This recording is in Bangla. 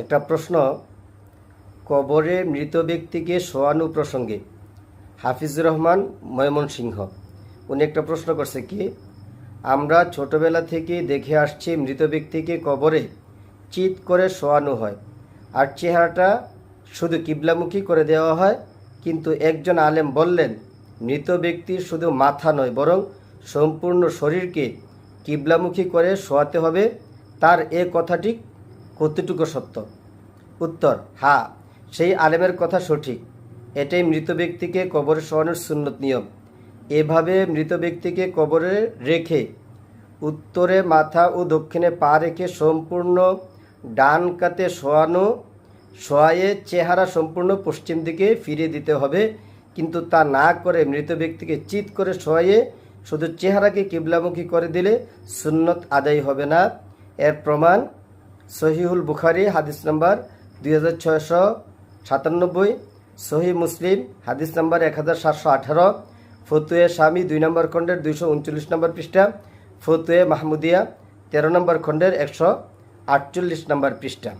একটা প্রশ্ন, কবরে মৃত ব্যক্তিকে শোয়ানো প্রসঙ্গে হাফিজুর রহমান ময়মনসিংহ উনি একটা প্রশ্ন করছে কি, আমরা ছোটবেলা থেকে দেখে আসছি মৃত ব্যক্তিকে কবরে চিৎ করে শোয়ানো হয়। আর চেহারাটা শুধু কিবলামুখী করে দেওয়া হয়, কিন্তু একজন আলেম বললেন, মৃত ব্যক্তির শুধু মাথা নয়, বরং সম্পূর্ণ শরীরকে কিবলামুখী করে শোয়াতে হবে। তার এ কথাটি কতটুকু সত্য? উত্তর হ্যাঁ সেই আলেমের কথা সঠিক। এটাই মৃত ব্যক্তিকে কবরে শোয়ানোর সুন্নত নিয়ম। এভাবে মৃত ব্যক্তিকে কবরে রেখে উত্তরে মাথা ও দক্ষিণে পা রেখে সম্পূর্ণ ডান কাতে শোয়ানো, শোয়ায়ে চেহারা সম্পূর্ণ পশ্চিম দিকে ফিরিয়ে দিতে হবে। কিন্তু তা না করে মৃত ব্যক্তিকে চিৎ করে শোয়ায়ে শুধু চেহারাকে কিবলামুখী করে দিলে সুন্নত আদায় হবে না। এর প্রমাণ সহিহুল বুখারি, হাদিস নম্বর দুই হাজার ছয়শো সাতানব্বই। সহি মুসলিম, হাদিস নম্বর এক হাজার সাতশো আঠারো। ফতুয়ে স্বামী দুই নম্বর খণ্ডের দুইশো উনচল্লিশ নম্বর পৃষ্ঠা। ফতুয়ে মাহমুদিয়া তেরো নম্বর খণ্ডের একশো আটচল্লিশ নম্বর পৃষ্ঠা।